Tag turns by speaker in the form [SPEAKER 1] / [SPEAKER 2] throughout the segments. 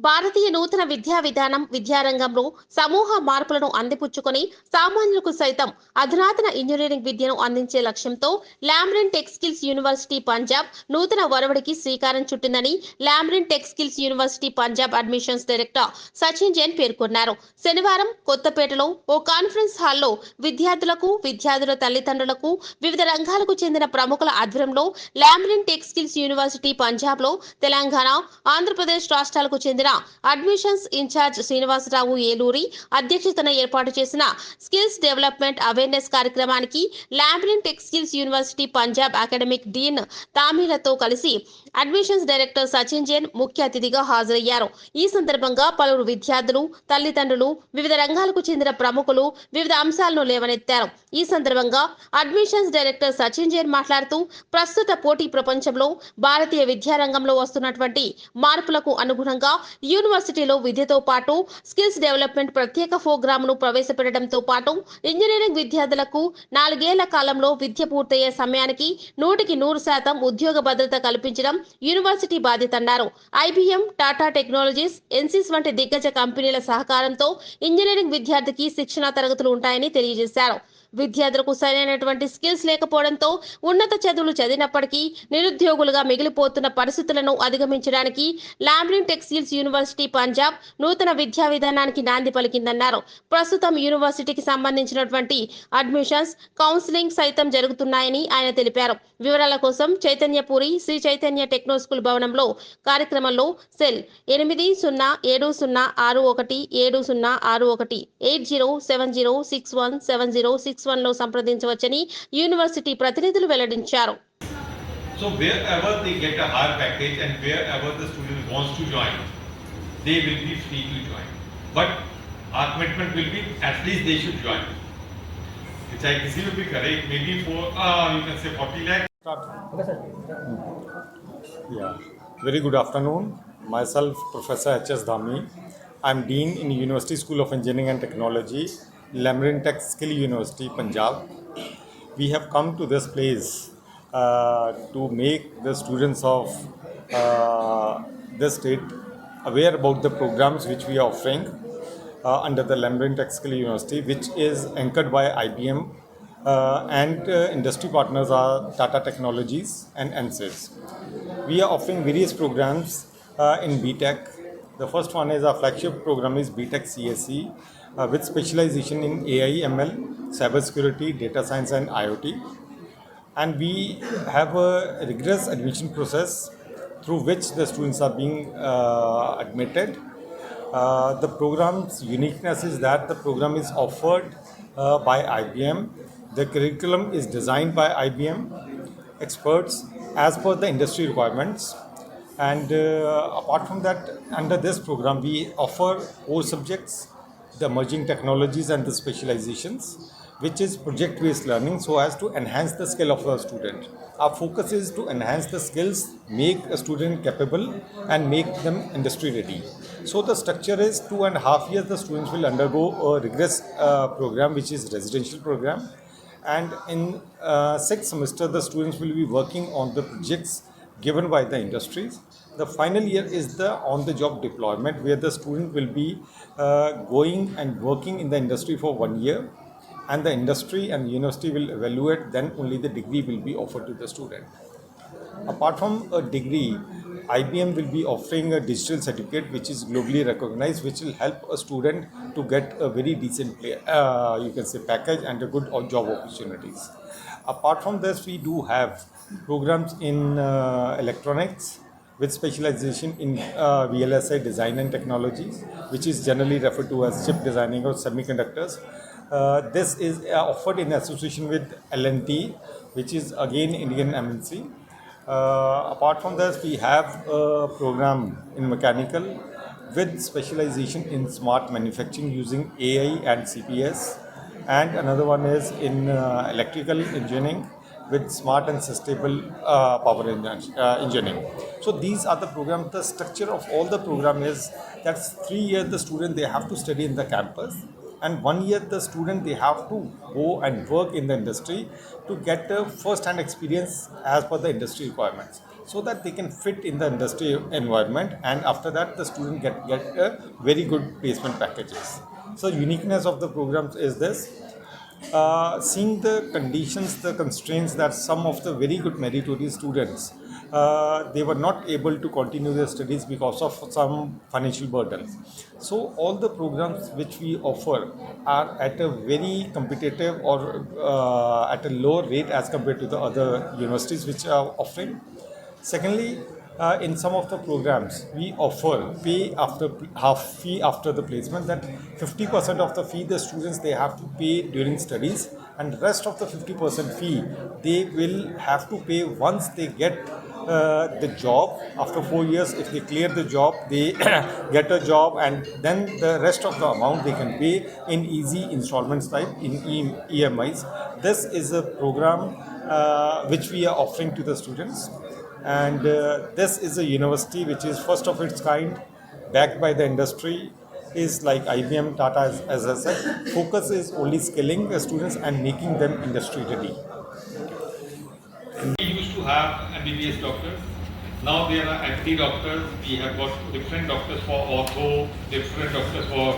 [SPEAKER 1] భారతీయ నూతన విద్యా విధానం విద్యారంగంలో సమూహ మార్పులను అందిపుచ్చుకొని సామాన్యులకు సైతం అధునాతన ఇంజనీరింగ్ విద్యను అందించే లక్ష్యంతో Lamrin tech skills university Punjab నూతన ఒరవడికి శ్రీకారం చుట్టిందని Lamrin tech skills university Punjab admissions director Sachin Jain పేర్కొన్నారు. శనివారం కొత్తపేటలో ఓ కాన్ఫరెన్స్ హాల్లో విద్యార్థులకు విద్యార్థుల తల్లిదండ్రులకు వివిధ రంగాలకు చెందిన ప్రముఖుల ఆధ్వర్యంలో ల్యామ్రిన్ టెక్ స్కిల్స్ యూనివర్సిటీ పంజాబ్లో తెలంగాణ ఆంధ్రప్రదేశ్ రాష్ట్రాలకు చెందిన అడ్మిషన్స్ ఇన్ఛార్జ్ శ్రీనివాసరావు ఏలూరి అధ్యక్షతన ఏర్పాటు చేసిన స్కిల్స్ డెవలప్మెంట్ అవేర్నెస్ కార్యక్రమానికి Lamrin tech skills university Punjab academic dean తామీలతో కలిసి అడ్మిషన్స్ డైరెక్టర్ సచిన్ జైన్ ముఖ్య అతిథిగా హాజరయ్యారు. ఈ సందర్భంగా పలువురు విద్యార్థులు తల్లిదండ్రులు వివిధ రంగాలకు చెందిన ప్రముఖులు వివిధ అంశాలను లేవనెత్తారు. ఈ సందర్భంగా అడ్మిషన్స్ డైరెక్టర్ సచిన్ జైన్ మాట్లాడుతూ ప్రస్తుత పోటీ ప్రపంచంలో భారతీయ విద్యారంగంలో వస్తున్నటువంటి మార్పులకు అనుగుణంగా యూనివర్సిటీలో విద్యతో పాటు స్కిల్స్ డెవలప్మెంట్ ప్రత్యేక ప్రోగ్రామ్ను ప్రవేశపెట్టడంతో పాటు ఇంజనీరింగ్ విద్యార్థులకు నాలుగేళ్ళ కాలంలో విద్య పూర్తయ్యే సమయానికి నూటికి నూరు శాతం ఉద్యోగ భద్రత కల్పించడం యూనివర్సిటీ బాధ్యత అన్నారు. ఐబీఎం టాటా టెక్నాలజీస్ ఎన్సిస్ వంటి దిగ్గజ కంపెనీల సహకారంతో ఇంజనీరింగ్ విద్యార్థికి శిక్షణా తరగతులు ఉంటాయని తెలియజేశారు. విద్యార్థులకు సరైనటువంటి స్కిల్స్ లేకపోవడంతో ఉన్నత చదువులు చదివినప్పటికీ నిరుద్యోగులుగా మిగిలిపోతున్న పరిస్థితులను అధిగమించడానికి లాంబ్లింగ్ టెక్స్టైల్స్ యూనివర్సిటీ పంజాబ్ నూతన విద్యా విధానానికి నాంది పలికిందన్నారు. ప్రస్తుతం యూనివర్సిటీకి సంబంధించినటువంటి అడ్మిషన్స్ కౌన్సిలింగ్ సైతం జరుగుతున్నాయని ఆయన తెలిపారు. వివరాల కోసం చైతన్యపురి శ్రీ చైతన్య టెక్నో స్కూల్ భవనంలో కార్యక్రమంలో సెల్ ఎనిమిది సున్నా ఏడు సున్నా ఆరు ఒకటి ఏడు సున్నా ఆరు ఒకటి eight zero seven zero six one seven zero six one లో సంప్రదించవచ్చని యూనివర్సిటీ ప్రతినిధులు వెల్లడించారు
[SPEAKER 2] So wherever they get a higher package and wherever the student wants to join, they will be free to join. But our commitment will be at least they should join. चाहे किसी में भी करे maybe for uh, you can say 40 lakh
[SPEAKER 3] Yeah, very good afternoon. Myself, Professor H.S. Dhami. I'm Dean in University School of Engineering and Technology, Lamrin Tech Skill University, Punjab. We have come to this place uh, to make the students of uh, this state aware about the programs which we are offering uh, under the Lamrin Tech Skill University, which is anchored by IBM uh, and uh, industry partners are Tata Technologies and NSYS. We are offering various programs uh, in BTech. The first one is our flagship program is BTech CSE uh, with specialization in AI, ML, cybersecurity, data science, and IoT. And we have a rigorous admission process through which the students are being uh, admitted. Uh, the program's uniqueness is that the program is offered uh, by IBM. The curriculum is designed by IBM experts as per the industry requirements. And uh, apart from that, under this program, we offer core subjects, the emerging technologies, and the specializations, which is project based learning so as to enhance the skill of a student. Our focus is to enhance the skills, make a student capable, and make them industry ready. So, the structure is two and a half years, the students will undergo a rigorous uh, program, which is residential program and in uh, sixth semester the students will be working on the projects given by the industries the final year is the on the job deployment where the student will be uh, going and working in the industry for one year and the industry and university will evaluate then only the degree will be offered to the student apart from a degree IBM will be offering a digital certificate which is globally recognized, which will help a student to get a very decent uh, you can say package and a good job opportunities. Apart from this, we do have programs in uh, electronics with specialization in uh, VLSI design and technologies, which is generally referred to as chip designing or semiconductors. Uh, this is uh, offered in association with LNT, which is again Indian MNC. Uh, apart from this, we have a program in mechanical with specialization in smart manufacturing using AI and CPS, and another one is in uh, electrical engineering with smart and sustainable uh, power uh, engineering. So these are the programs. The structure of all the program is that's three years the student they have to study in the campus and one year the student they have to go and work in the industry to get a first hand experience as per the industry requirements so that they can fit in the industry environment and after that the student get, get a very good placement packages. So uniqueness of the programs is this uh, seeing the conditions, the constraints that some of the very good meritorious students uh, they were not able to continue their studies because of some financial burdens. So all the programs which we offer are at a very competitive or uh, at a lower rate as compared to the other universities which are offering. Secondly, uh, in some of the programs, we offer pay after half fee after the placement. That 50% of the fee the students they have to pay during studies, and rest of the 50% fee they will have to pay once they get uh, the job. After four years, if they clear the job, they get a job, and then the rest of the amount they can pay in easy installments type in EMIs. This is a program uh, which we are offering to the students and uh, this is a university which is first of its kind backed by the industry is like ibm tata as, as i said focus is only skilling the students and making them industry ready
[SPEAKER 2] We used to have MBBS doctors. Now there are MD doctors. We have got different doctors for ortho, different doctors for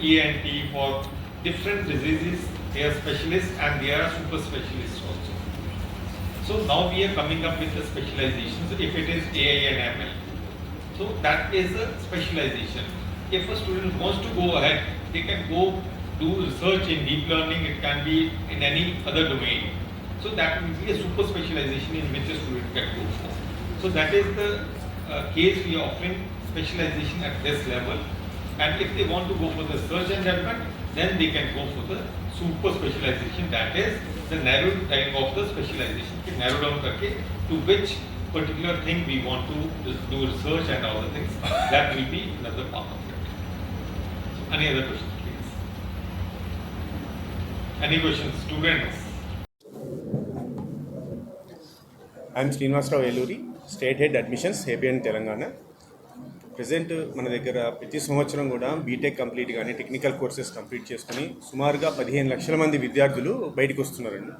[SPEAKER 2] ENT, for different diseases. They are specialists and they are super specialists. So now we are coming up with the specializations. If it is AI and ML, so that is a specialization. If a student wants to go ahead, they can go do research in deep learning. It can be in any other domain. So that will be a super specialization in which a student can go for. So that is the uh, case we are offering specialization at this level. And if they want to go for the search and development, then they can go for the super specialization. That is the narrow type of the specialization can narrow down करके to which particular thing we want to do research and all the things that will be another part of it. Any other questions, please? Any questions, students?
[SPEAKER 4] I'm Srinivasrao Eluri, State Head Admissions, Hebbian, Telangana. Present మన దగ్గర ప్రతి సంవత్సరం కూడా BTech complete కానీ technical courses complete చేసుకుని సుమారుగా పదిహేను లక్షల మంది విద్యార్థులు బయటకు వస్తున్నారండి.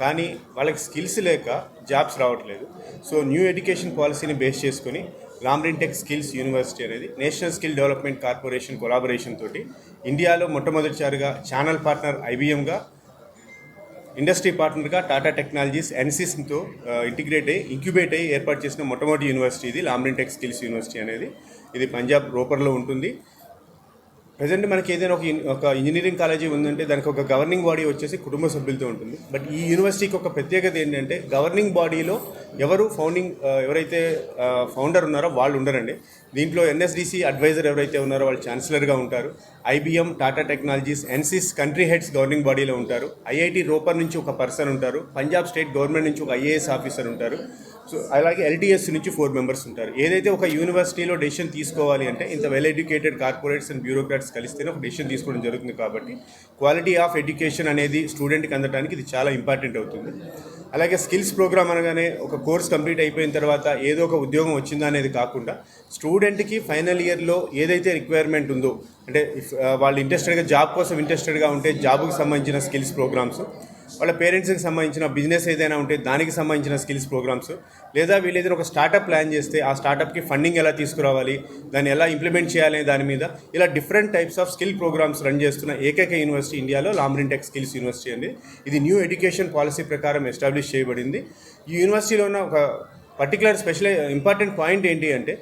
[SPEAKER 4] కానీ వాళ్ళకి స్కిల్స్ లేక జాబ్స్ రావట్లేదు. సో న్యూ ఎడ్యుకేషన్ పాలసీని బేస్ చేసుకొని రామ్రిన్ టెక్ స్కిల్స్ యూనివర్సిటీ అనేది national skill development corporation collaboration తోటి ఇండియాలో మొట్టమొదటిసారిగా ఛానల్ పార్ట్నర్ ఐబిఎంగా ఇండస్ట్రీ పార్ట్నర్గా టాటా టెక్నాలజీస్ ఎన్సిస్తో ఇంటిగ్రేట్ అయ్యి ఇంక్యుబేట్ అయ్యి ఏర్పాటు చేసిన మొట్టమొదటి యూనివర్సిటీ ఇది లామ్రింటెక్ స్కిల్స్ యూనివర్సిటీ అనేది. ఇది పంజాబ్ రోపర్లో ఉంటుంది. ప్రజెంట్ మనకి ఏదైనా ఒక ఒక ఇంజనీరింగ్ కాలేజీ ఉందంటే దానికి ఒక గవర్నింగ్ బాడీ వచ్చేసి కుటుంబ సభ్యులతో ఉంటుంది. బట్ ఈ యూనివర్సిటీకి ఒక ప్రత్యేకత ఏంటంటే గవర్నింగ్ బాడీలో ఎవరు ఫౌండింగ్ ఎవరైతే ఫౌండర్ ఉన్నారో వాళ్ళు ఉండరండి. దీంట్లో ఎన్ఎస్డిసి అడ్వైజర్ ఎవరైతే ఉన్నారో వాళ్ళు ఛాన్సలర్గా ఉంటారు. ఐబిఎం టాటా టెక్నాలజీస్ ఎన్సిస్ కంట్రీ హెడ్స్ గవర్నింగ్ బాడీలో ఉంటారు. ఐఐటి రోపర్ నుంచి ఒక పర్సన్ ఉంటారు. పంజాబ్ స్టేట్ గవర్నమెంట్ నుంచి ఒక ఐఏఎస్ ఆఫీసర్ ఉంటారు. సో అలాగే ఎల్టీఎస్ నుంచి ఫోర్ మెంబర్స్ ఉంటారు. ఏదైతే ఒక యూనివర్సిటీలో డెసిషన్ తీసుకోవాలి అంటే ఇంత well educated corporates and bureaucrats కలిస్తేనే ఒక డెసిషన్ తీసుకోవడం జరుగుతుంది కాబట్టి క్వాలిటీ ఆఫ్ ఎడ్యుకేషన్ అనేది స్టూడెంట్కి అందడానికి ఇది చాలా ఇంపార్టెంట్ అవుతుంది. అలాగే స్కిల్స్ ప్రోగ్రామ్ అనగానే ఒక కోర్స్ కంప్లీట్ అయిపోయిన తర్వాత ఏదో ఒక ఉద్యోగం వచ్చిందా అనేది కాకుండా స్టూడెంట్కి ఫైనల్ ఇయర్లో ఏదైతే రిక్వైర్మెంట్ ఉందో అంటే uh, వాళ్ళు ఇంట్రెస్టెడ్గా జాబ్ కోసం ఇంట్రెస్టెడ్గా ఉంటే జాబ్కి సంబంధించిన స్కిల్స్ ప్రోగ్రామ్స్ వాళ్ళ పేరెంట్స్కి సంబంధించిన బిజినెస్ ఏదైనా ఉంటే దానికి సంబంధించిన స్కిల్స్ ప్రోగ్రామ్స్. లేదా వీళ్ళు ఏదైనా ఒక స్టార్టప్ ప్లాన్ చేస్తే ఆ స్టార్టప్కి ఫండింగ్ ఎలా తీసుకురావాలి దాన్ని ఎలా ఇంప్లిమెంట్ చేయాలి దాని మీద ఇలా different types of skill programs run చేస్తున్న ఏకైక యూనివర్సిటీ ఇండియాలో లామ్రిన్ స్కిల్స్ యూనివర్సిటీ అండి. ఇది న్యూ ఎడ్యుకేషన్ పాలసీ ప్రకారం ఎస్టాబ్లిష్ చేయబడింది. ఈ యూనివర్సిటీలో ఉన్న ఒక పర్టికులర్ స్పెషల్ ఇంపార్టెంట్ పాయింట్ ఏంటి అంటే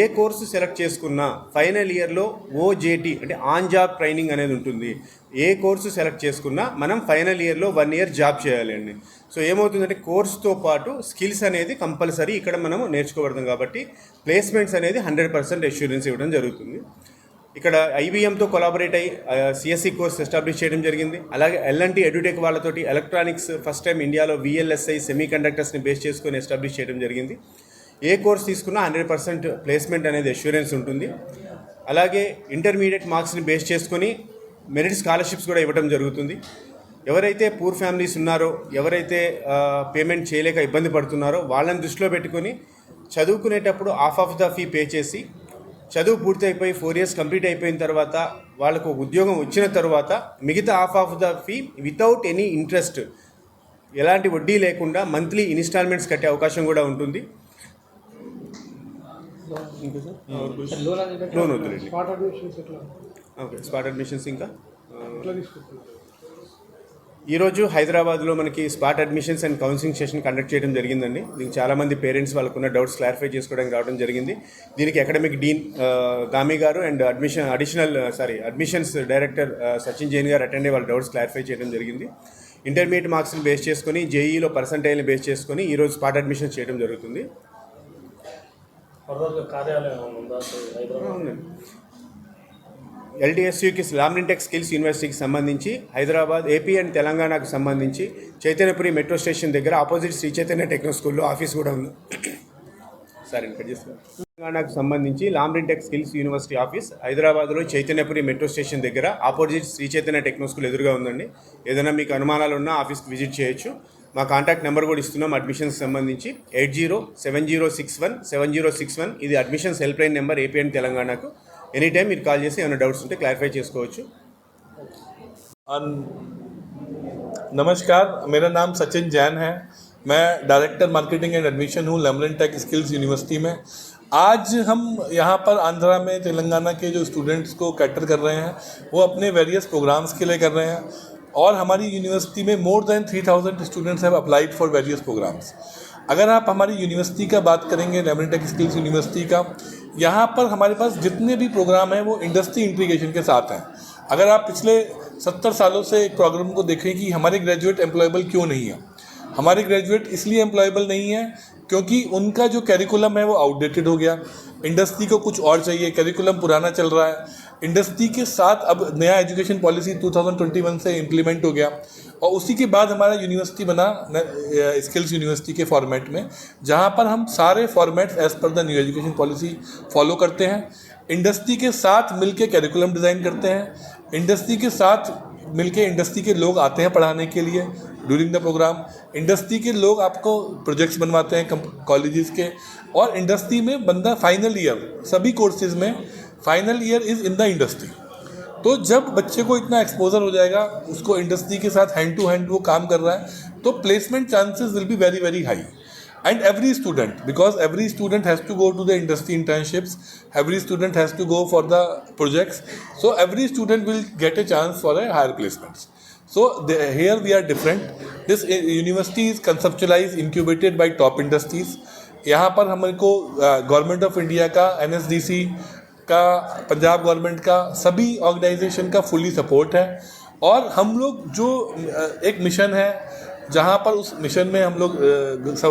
[SPEAKER 4] ఏ కోర్సు సెలెక్ట్ చేసుకున్నా ఫైనల్ ఇయర్లో ఓజేటి అంటే ఆన్ జాబ్ ట్రైనింగ్ అనేది ఉంటుంది. ఏ కోర్సు సెలెక్ట్ చేసుకున్నా మనం ఫైనల్ ఇయర్లో వన్ ఇయర్ జాబ్ చేయాలండి సో ఏమవుతుందంటే కోర్సుతో పాటు స్కిల్స్ అనేది కంపల్సరీ ఇక్కడ మనం నేర్చుకోబడతాం కాబట్టి ప్లేస్మెంట్స్ అనేది హండ్రెడ్ పర్సెంట్ ఎష్యూరెన్స్ ఇవ్వడం జరుగుతుంది. ఇక్కడ ఐబీఎంతో కొలాబరేట్ అయ్యి సిఎస్సి కోర్స్ ఎస్టాబ్లిష్ చేయడం జరిగింది. అలాగే ఎల్ఎన్టీ ఎడ్యుటెక్ వాళ్ళతోటి ఎలక్ట్రానిక్స్ ఫస్ట్ టైం ఇండియాలో విఎల్ఎస్ఐ సెమీ కండక్టర్స్ని బేస్ చేసుకొని ఎస్టాబ్లిష్ చేయడం జరిగింది. ఏ కోర్స్ తీసుకున్నా హండ్రెడ్ పర్సెంట్ ప్లేస్మెంట్ అనేది అష్యూరెన్స్ ఉంటుంది. అలాగే ఇంటర్మీడియట్ మార్క్స్ని బేస్ చేసుకొని మెరిట్ స్కాలర్షిప్స్ కూడా ఇవ్వడం జరుగుతుంది. ఎవరైతే పూర్ ఫ్యామిలీస్ ఉన్నారో ఎవరైతే పేమెంట్ చేయలేక ఇబ్బంది పడుతున్నారో వాళ్ళని దృష్టిలో పెట్టుకొని చదువుకునేటప్పుడు half of the fee pay చేసి చదువు పూర్తి అయిపోయి ఫోర్ ఇయర్స్ కంప్లీట్ అయిపోయిన తర్వాత వాళ్ళకు ఉద్యోగం వచ్చిన తర్వాత మిగతా half of the fee without any interest. ఎలాంటి వడ్డీ లేకుండా మంత్లీ ఇన్స్టాల్మెంట్స్ కట్టే అవకాశం కూడా ఉంటుంది.
[SPEAKER 5] లోన్
[SPEAKER 4] వద్దులేండి. ఓకే స్పాట్ అడ్మిషన్స్ ఇంకా? ఈరోజు హైదరాబాద్లో మనకి spot admissions and counselling session conduct చేయడం జరిగిందండి. దీనికి చాలామంది పేరెంట్స్ వాళ్ళకున్న డౌట్స్ క్లారిఫై చేసుకోవడానికి రావడం జరిగింది. దీనికి అకాడమిక్ డీన్ గామి గారు and admission additional sorry admissions director Sachin Jain గారు అటెండ్ అయ్యి వాళ్ళ డౌట్స్ క్లారిఫై చేయడం జరిగింది. ఇంటర్మీడియట్ మార్క్స్ని బేస్ చేసుకొని జేఈలో పర్సంటైల్ని బేస్ చేసుకొని ఈరోజు స్పాట్ అడ్మిషన్స్ చేయడం జరుగుతుంది. ఎల్టీఎస్యూకి లామ్నింటెక్ స్కిల్స్ యూనివర్సిటీకి సంబంధించి హైదరాబాద్ ఏపీ అండ్ తెలంగాణకు సంబంధించి చైతన్యపురి మెట్రో స్టేషన్ దగ్గర ఆపోజిట్ శ్రీ చైతన్య టెక్నో స్కూల్లో ఆఫీస్ కూడా ఉంది. సరే కట్ చేస్తాను తెలంగాణకు సంబంధించి లామ్రిన్టెక్ స్కిల్స్ యూనివర్సిటీ ఆఫీస్ హైదరాబాద్లో చైతన్యపురి మెట్రో స్టేషన్ దగ్గర opposite Sri Chaitanya techno school ఎదురుగా ఉందండి. ఏదైనా మీకు అనుమానాలు ఉన్నా ఆఫీస్కి విజిట్ చేయొచ్చు. మా కాంటాక్ట్ నెంబర్ కూడా ఇస్తున్నాం అడ్మిషన్స్ సంబంధించి. Eight zero seven zero six one seven zero six one. ఇది admissions help line number AP and తెలంగాణకు. ఎనీ టైం మీరు కాల్ చేసి ఏమైనా డౌట్స్ ఉంటే క్లారిఫై చేసుకోవచ్చు
[SPEAKER 6] अन- नमस्कार मेरा नाम सचिन जैन है मैं डायरेक्टर मार्केटिंग एंड एडमिशन हूँ लेमरन टेक स्किल्स यूनिवर्सिटी में आज हम यहाँ पर आंध्रा में तेलंगाना के जो स्टूडेंट्स को कैटर कर रहे हैं वो अपने वेरियस प्रोग्राम्स के लिए कर रहे हैं और हमारी यूनिवर्सिटी में more than three thousand students have applied for various programmes अगर आप हमारी यूनिवर्सिटी का बात करेंगे लेमरन टेक स्किल्स यूनिवर्सिटी का, यहाँ पर हमारे पास जितने भी प्रोग्राम हैं, वो इंडस्ट्री इंटीग्रेशन के साथ हैं। अगर आप पिछले सत्तर सालों से एक प्रोग्राम को देखें कि हमारे ग्रेजुएट एम्प्लॉयबल क्यों नहीं है। हमारे ग्रेजुएट इसलिए एम्प्लॉयबल नहीं है क्योंकि उनका जो कैरिकुलम है वो आउटडेटेड हो गया। इंडस्ट्री को कुछ और चाहिए कैरिकुलम पुराना चल रहा है। इंडस्ट्री के साथ अब नया एजुकेशन पॉलिसी 2021 से इम्प्लीमेंट हो गया। और उसी के बाद हमारा यूनिवर्सिटी बना स्किल्स यूनिवर्सिटी के फॉर्मेट में, जहाँ पर हम सारे formats as per the new education policy follow करते हैं। इंडस्ट्री के साथ मिलके कैरिकुलम डिज़ाइन करते हैं। इंडस्ट्री के साथ मिलके इंडस्ट्री के लोग आते हैं पढ़ाने के लिए ड्यूरिंग द प्रोग्राम इंडस्ट्री के लोग आपको प्रोजेक्ट्स बनवाते हैं कॉलेजेस के। और इंडस्ट्री में बंदा फाइनल ईयर सभी कोर्सेज में final year is in the industry तो जब बच्चे को इतना एक्सपोजर हो जाएगा, उसको इंडस्ट्री के साथ हैंड टू हैंड वो काम कर रहा है तो placement chances will be very very high and every student because every student has to go to the industry internships every student has to go for the projects so every student will get a chance for a higher placements so here we are different this university is conceptualise incubated by top industries यहाँ पर हमारे को government of India का N S D C का, Punjab government का, सभी organisation का fully support है। और हम लोग जो एक मिशन है, जहाँ पर उस मिशन में हम लोग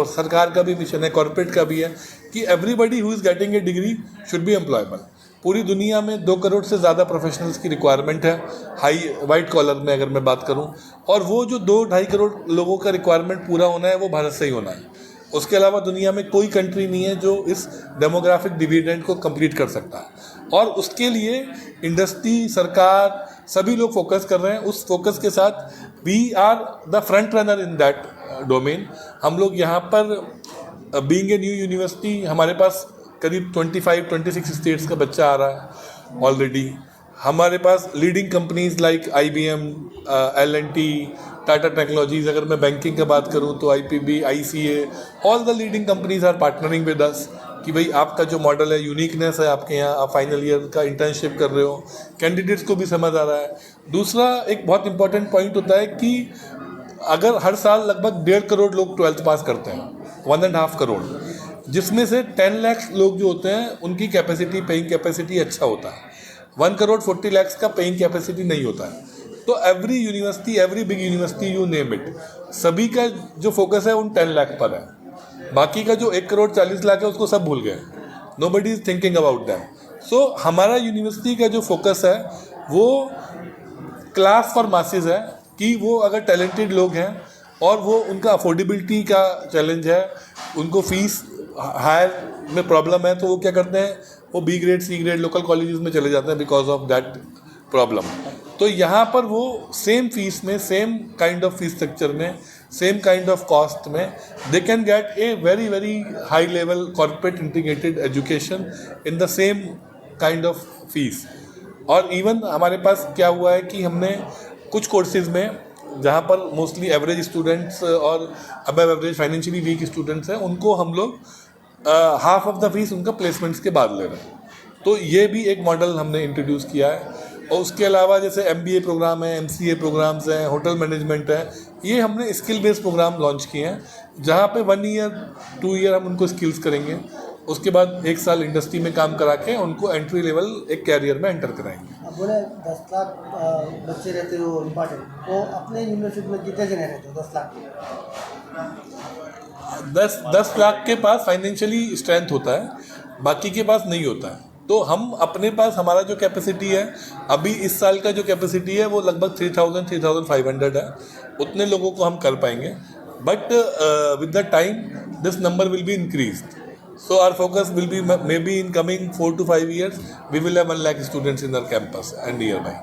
[SPEAKER 6] सरकार का भी मिशन है कॉरपोरेट का भी है, कि everybody who is getting a degree should be employable पूरी दुनिया में दो करोड़ से ज़्यादा प्रोफेशनल्स की रिक्वायरमेंट है हाई वाइट कॉलर में अगर मैं बात करूँ। और वो जो दो ढाई करोड़ लोगों का रिक्वायरमेंट पूरा होना है, वो भारत से ही होना है। उसके अलावा दुनिया में कोई कंट्री नहीं है जो इस डेमोग्राफिक डिविडेंड को कंप्लीट कर सकता है। और उसके लिए इंडस्ट्री सरकार, सभी लोग फोकस कर रहे हैं। उस फोकस के साथ we are the front runner in that domain हम लोग यहाँ पर बीइंग ए न्यू यूनिवर्सिटी हमारे पास करीब 25 26 स्टेट्स का बच्चा आ रहा है ऑलरेडी हमारे पास leading companies like I B M L N T Tata technologies अगर मैं बैंकिंग का बात करूँ तो I P B I C A all the leading companies are partnering with us कि भाई आपका जो मॉडल है यूनिकनेस है आपके यहाँ, आप फाइनल ईयर का इंटर्नशिप कर रहे हो कैंडिडेट्स को भी समझ आ रहा है। दूसरा एक बहुत इंपॉर्टेंट पॉइंट होता है कि अगर हर साल लगभग डेढ़ करोड़ लोग ट्वेल्थ पास करते हैं वन एंड हाफ़ करोड़, जिसमें से टेन लैक्स लोग जो होते हैं, उनकी कैपेसिटी पेइंग कैपेसिटी अच्छा होता है। वन करोड़ फोर्टी लैक्स का पेइंग कैपेसिटी नहीं होता है। तो every university every big university you name it सभी का जो फोकस है, उन टेन लाख पर है। बाकी का जो एक करोड़ चालीस लाख है, उसको सब भूल गए। Nobody is thinking about that so हमारा यूनिवर्सिटी का जो फोकस है, वो क्लास फॉर मासेस है कि वो अगर टैलेंटेड लोग हैं और वो उनका अफोर्डेबिलिटी का चैलेंज है, उनको फ़ीस हायर में प्रॉब्लम है तो वो क्या करते हैं? वो B grade C grade local college में चले जाते हैं बिकॉज़ ऑफ़ दैट प्रॉब्लम तो यहाँ पर वो सेम फ़ीस में same kind of fees structure में सेम काइंड ऑफ़ कॉस्ट में they can get a very very high level corporate integrated education in the same kind of fees और even हमारे पास क्या हुआ है कि हमने कुछ कोर्सेज में, जहाँ पर मोस्टली एवरेज स्टूडेंट्स और अब एवरेज फाइनेंशियली वीक स्टूडेंट्स हैं, उनको हम लोग हाफ़ ऑफ़ द फ़ीस उनका प्लेसमेंट्स के बाद ले रहे हैं। तो ये भी एक मॉडल हमने इंट्रोड्यूस किया है। और उसके अलावा जैसे एमबीए प्रोग्राम है एम सी प्रोग्राम्स हैं होटल मैनेजमेंट है, ये हमने स्किल बेस्ड प्रोग्राम लॉन्च किए हैं, जहाँ पे वन ईयर टू ईयर हम उनको स्किल्स करेंगे। उसके बाद एक साल इंडस्ट्री में काम करा के उनको एंट्री लेवल एक कैरियर में एंटर कराएँगे।
[SPEAKER 7] बोले दस लाख बच्चे रहते हो इंपॉर्टेंट तो अपने यूनिवर्सिटी में कितने जने रहते हो दस लाख?
[SPEAKER 6] दस दस लाख के पास फाइनेंशियली स्ट्रेंथ होता है, बाकी के पास नहीं होता है। तो हम अपने पास हमारा जो कैपेसिटी है, अभी इस साल का जो कैपेसिटी है, वो लगभग three thousand three thousand five hundred है। उतने लोगों को हम कर पाएँगे। But with the time this number will be increase so our focus will be maybe in coming four to five years we will have one lakh students in our campus and
[SPEAKER 7] year by